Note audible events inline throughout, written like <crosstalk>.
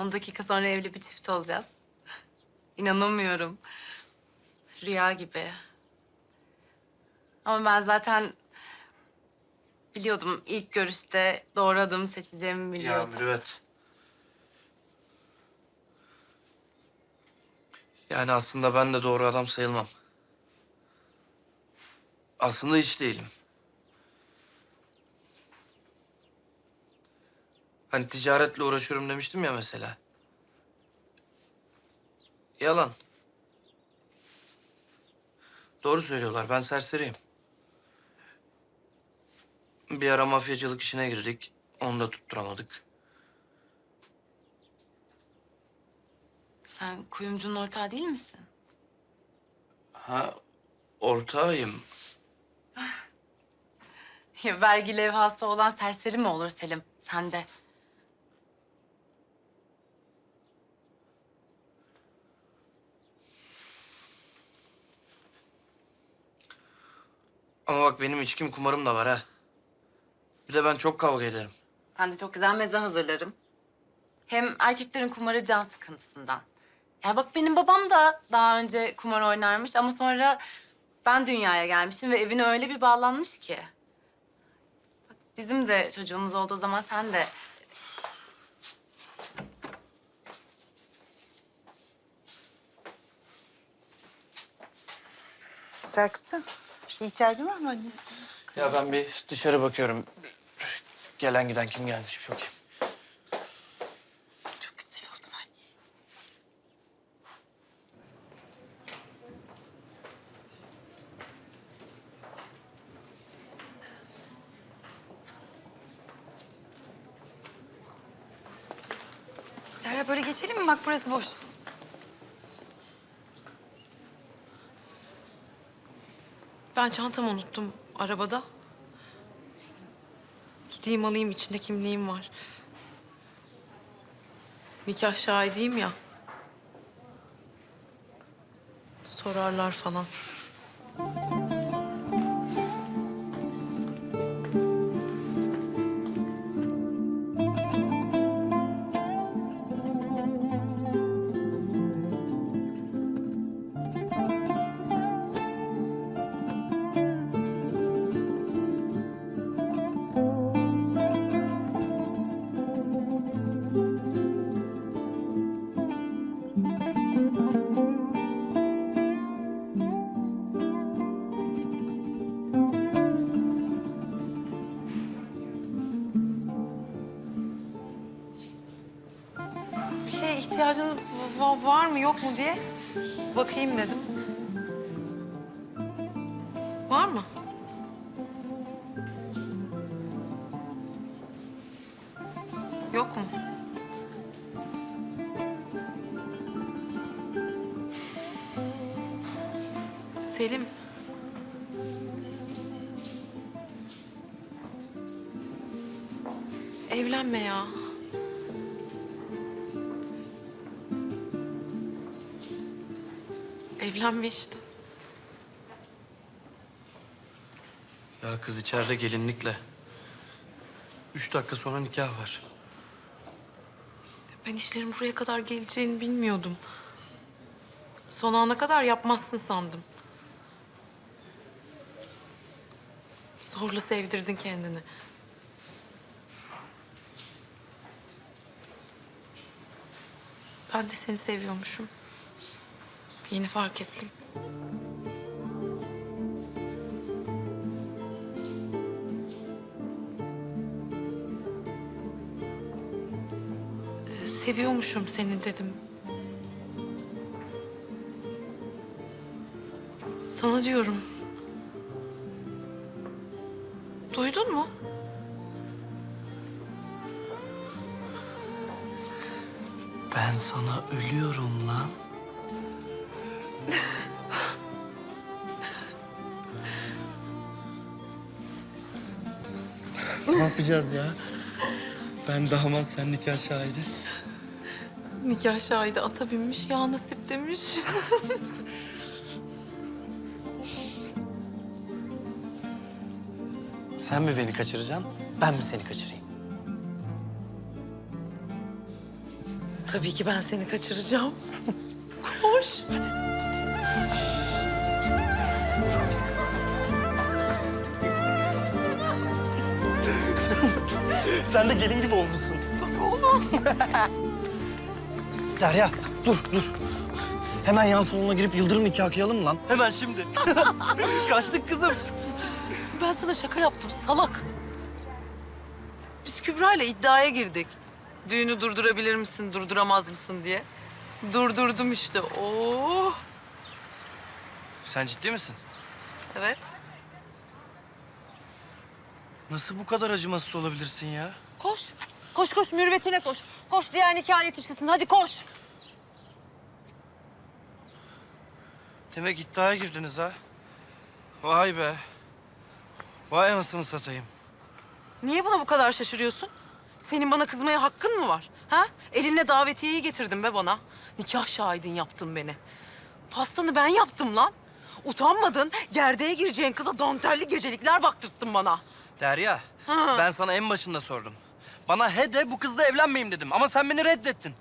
10 dakika sonra evli bir çift olacağız. İnanamıyorum. Rüya gibi. Ama ben zaten biliyordum ilk görüşte doğru adamı seçeceğimi biliyordum. Mürüvvet. Yani aslında ben de doğru adam sayılmam. Aslında hiç değilim. Hani ticaretle uğraşıyorum demiştim ya mesela. Yalan. Doğru söylüyorlar. Ben serseriyim. Bir ara mafyacılık işine girdik. Onu da tutturamadık. Sen kuyumcunun ortağı değil misin? Ha, ortağıyım. Ya, Vergi levhası olan serseri mi olur Selim? Sen de. Ama bak benim içkim kumarım da var ha. Bir de ben çok kavga ederim. Ben de çok güzel meze hazırlarım. Hem erkeklerin kumarı can sıkıntısından. Ya bak benim babam da daha önce kumar oynarmış ama sonra ben dünyaya gelmişim ve evine öyle bir bağlanmış ki. Bak, bizim de çocuğumuz olduğu zaman sen de Saksı. Bir şey ihtiyacın var mı anne? Ya ben bir dışarı bakıyorum. Gelen giden kim gelmiş bir bakayım. Çok güzel oldun anne. Derya böyle geçelim mi? Bak burası boş. Ben çantamı unuttum arabada. Gideyim alayım içinde kimliğim var. Nikah şahidiyim ya. Sorarlar falan. Mı yok mu diye bakayım dedim. Var mı? Yok mu? Selim. Evlenme ya. Evlenme işte. Ya kız içeride gelinlikle. Üç dakika sonra nikah var. Ben işlerin buraya kadar geleceğini bilmiyordum. Son ana kadar yapmazsın sandım. Zorla sevdirdin kendini. Ben de seni seviyormuşum. Yeni fark ettim. Ee, Seviyormuşum seni dedim. Sana diyorum. Duydun mu? Ben sana ölüyorum lan. Ne yapacağız ya? Ben damat, sen nikah şahidi. Nikah şahidi ata binmiş, ya nasip demiş. <laughs> Sen mi beni kaçıracaksın, ben mi seni kaçırayım? Tabii ki ben seni kaçıracağım. Koş. Sen de gelin gibi olmuşsun. Tabii oğlum. <laughs> Derya dur dur. Hemen yan salona girip yıldırım nikahı kıyalım lan. Hemen şimdi. <laughs> Kaçtık kızım. Ben sana şaka yaptım salak. Biz Kübra ile iddiaya girdik. Düğünü durdurabilir misin, durduramaz mısın diye. Durdurdum işte. Oh. Sen ciddi misin? Evet. Nasıl bu kadar acımasız olabilirsin ya? Koş. Koş koş mürvetine koş. Koş diğer nikah yetiştirsin. Hadi koş. Demek iddiaya girdiniz ha? Vay be. Vay anasını satayım. Niye buna bu kadar şaşırıyorsun? Senin bana kızmaya hakkın mı var? Ha? Elinle davetiyeyi getirdin be bana. Nikah şahidin yaptın beni. Pastanı ben yaptım lan. Utanmadın, gerdeğe gireceğin kıza dantelli gecelikler baktırttın bana. Derya, Ha. ben sana en başında sordum. Bana he de bu kızla evlenmeyeyim dedim ama sen beni reddettin.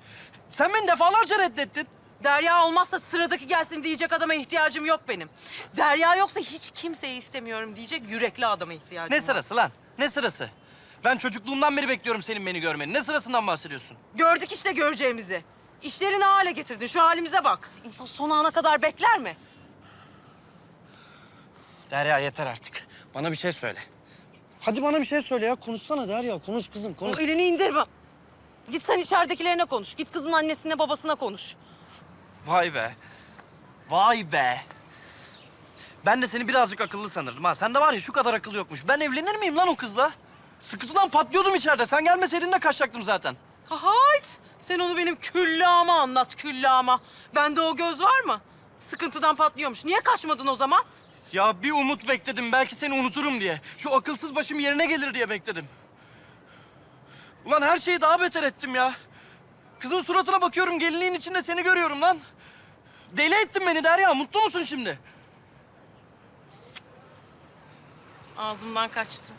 Sen beni defalarca reddettin. Derya olmazsa sıradaki gelsin diyecek adama ihtiyacım yok benim. Derya yoksa hiç kimseyi istemiyorum diyecek yürekli adama ihtiyacım Ne var. sırası lan? Ne sırası? Ben çocukluğumdan beri bekliyorum senin beni görmeni. Ne sırasından bahsediyorsun? Gördük işte göreceğimizi. İşleri ne hale getirdin? Şu halimize bak. İnsan son ana kadar bekler mi? Derya yeter artık. Bana bir şey söyle. Hadi bana bir şey söyle ya. Konuşsana Derya. Konuş kızım, konuş. O elini indirme. Git sen içeridekilerine konuş. Git kızın annesine babasına konuş. Vay be. Vay be. Ben de seni birazcık akıllı sanırdım ha. Sen de var ya şu kadar akıllı yokmuş. Ben evlenir miyim lan o kızla? Sıkıntıdan patlıyordum içeride. Sen gelmeseydin de kaçacaktım zaten. Hayt! Sen onu benim küllama anlat, küllama. Bende o göz var mı? Sıkıntıdan patlıyormuş. Niye kaçmadın o zaman? Ya bir umut bekledim. Belki seni unuturum diye. Şu akılsız başım yerine gelir diye bekledim. Ulan her şeyi daha beter ettim ya. Kızın suratına bakıyorum. Gelinliğin içinde seni görüyorum lan. Deli ettin beni Derya. Mutlu musun şimdi? Ağzımdan kaçtı.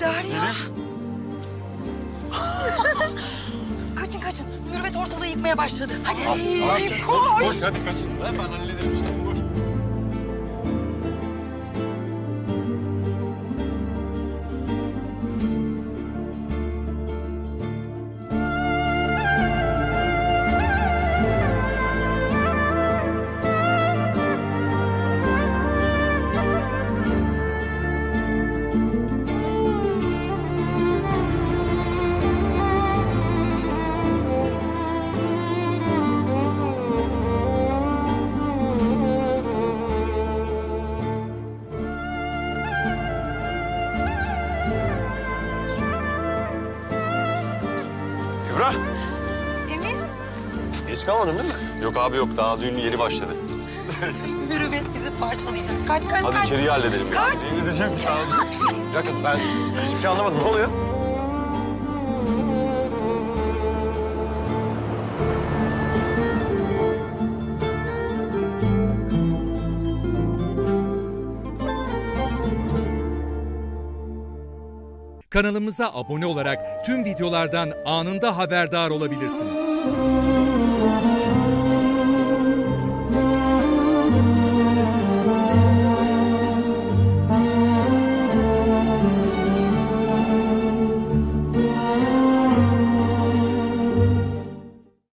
Derya! <laughs> kaçın. Mürvet ortalığı yıkmaya başladı. Hadi. koş. Koş hadi kaçın. Ben hallederim Geç kalmadın değil mi? Yok abi yok. Daha düğün yeni başladı. <laughs> mürüvvet bizi parçalayacak. Kaç kaç Hadi kaç. içeriye halledelim. ya. Kaç. Ne gideceğiz ya? Bir dakika ben hiçbir şey anlamadım. Ne oluyor? Kanalımıza abone olarak tüm videolardan anında haberdar olabilirsiniz.